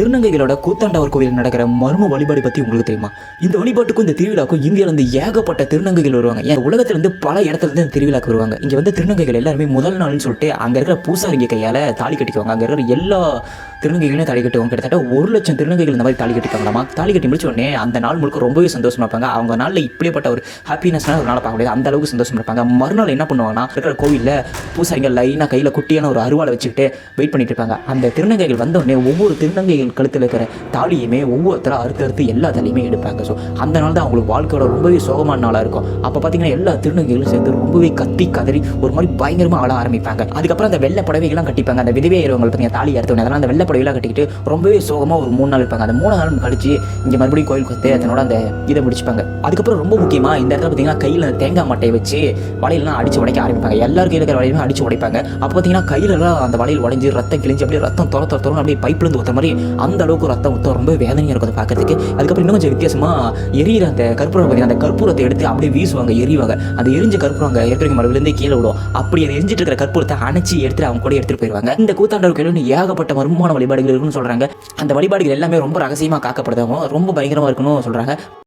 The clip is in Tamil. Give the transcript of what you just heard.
திருநங்கைகளோட கூத்தாண்டவர் கோவில் நடக்கிற மர்ம வழிபாடு பற்றி உங்களுக்கு தெரியுமா? இந்த வழிபாட்டுக்கும் இந்த திருவிழாக்கும் இந்தியாவில் இருந்து ஏகப்பட்ட திருநங்கைகள் வருவாங்க. ஏன்? உலகத்துல இருந்து பல இடத்துல இருந்து இந்த திருவிழாக்கு வருவாங்க. இங்கே வந்து திருநங்கைகள் எல்லாருமே முதல் நாள்னு சொல்லிட்டு அங்கே இருக்கிற பூசாரிங்க கையால் தாலி கட்டிக்குவாங்க. அங்கே இருக்கிற எல்லா திருநங்கைகளையும் தாலி கட்டுவாங்க. கிட்டத்தட்ட ஒரு லட்சம் திருநங்கைகள் இந்த மாதிரி தாலி கட்டிப்பாங்களாமா தாலி கட்டி முடிச்ச உடனே அந்த நாள் முழுக்க ரொம்பவே சந்தோஷமா இருப்பாங்க. அவங்க நாளில் இப்படிப்பட்ட ஒரு ஹாப்பினஸ்னா ஒரு நாளை பார்க்க முடியாது. அந்த அளவுக்கு சந்தோஷமா இருப்பாங்க. மறுநாள் என்ன பண்ணுவாங்கன்னா இருக்கிற கோவிலில் பூசாரிங்க லைனாக கையில் குட்டியான ஒரு அருவாளை வச்சுக்கிட்டு வெயிட் பண்ணிட்டு இருப்பாங்க. அந்த திருநங்கைகள் வந்த உடனே ஒவ்வொரு திருநங்கைகள் கழுத்தில் இருக்கிற தாலியுமே ஒவ்வொருத்தராக அறுத்து அறுத்து எல்லா தலையுமே எடுப்பாங்க. ஸோ அந்த நாள் தான் அவங்களுக்கு வாழ்க்கையோட ரொம்பவே சோகமான நாளாக இருக்கும். அப்போ பார்த்தீங்கன்னா எல்லா திருநங்கைகளும் சேர்ந்து ரொம்பவே கத்தி கதறி ஒரு மாதிரி பயங்கரமாக ஆட ஆரம்பிப்பாங்க. அதுக்கப்புறம் அந்த வெள்ளை புடவைகள்லாம் கட்டிப்பாங்க. அந்த விதவை இருவங்க பார்த்தீங்கன்னா தாலி அறுத்த அதனால் அந்த வெள்ளை புடவைலாம் கட்டிக்கிட்டு ரொம்பவே சோகமாக ஒரு மூணு நாள் இருப்பாங்க. அந்த மூணு நாள் கழிச்சு இங்கே மறுபடியும் கோயிலுக்கு வந்து அதனோட அந்த இதை முடிச்சுப்பாங்க. அதுக்கப்புறம் ரொம்ப முக்கியமாக இந்த இடத்துல பார்த்தீங்கன்னா கையில் தேங்காய் மட்டையை வச்சு வலையெல்லாம் அடிச்சு உடைக்க ஆரம்பிப்பாங்க. எல்லாரும் கையில் இருக்கிற வலையுமே அடிச்சு உடைப்பாங்க. அப்போ பார்த்தீங்கன்னா கையிலலாம் அந்த வலையில் உடஞ்சி ரத்தம் கிழிஞ்சு அப்படியே ரத்தம் துர துர துறன்னு அப்படியே பைப்லேருந்து ஊற்ற மாதிரி அந்த அளவுக்கு ரத்தம் ஊற்ற ரொம்ப வேதனையாக இருக்கும் அதை பார்க்கறதுக்கு. அதுக்கப்புறம் இன்னும் கொஞ்சம் வித்தியாசமாக எரியிற அந்த கற்பூரம் பார்த்தீங்கன்னா அந்த கற்பூரத்தை எடுத்து அப்படியே வீசுவாங்க எரிவாங்க. அந்த எரிஞ்ச கற்பூரம் அங்கே இருக்கிற மறுபடியும் கீழே விடும் அப்படி அதை எரிஞ்சிட்டு இருக்கிற கற்பூரத்தை அணைச்சி எடுத்து அவங்க கூட எடுத்துட்டு போயிடுவாங்க இந்த கூத்தாண்டவர் கோயில் ஏகப்பட்ட மர்மமான வழிபாடுகள் இருக்குன்னு சொல்றாங்க. அந்த வழிபாடுகள் எல்லாமே ரொம்ப ரகசியமாக காக்கப்படுதாகவும் ரொம்ப பயங்கரமாக இருக்குன்னு சொல்றாங்க.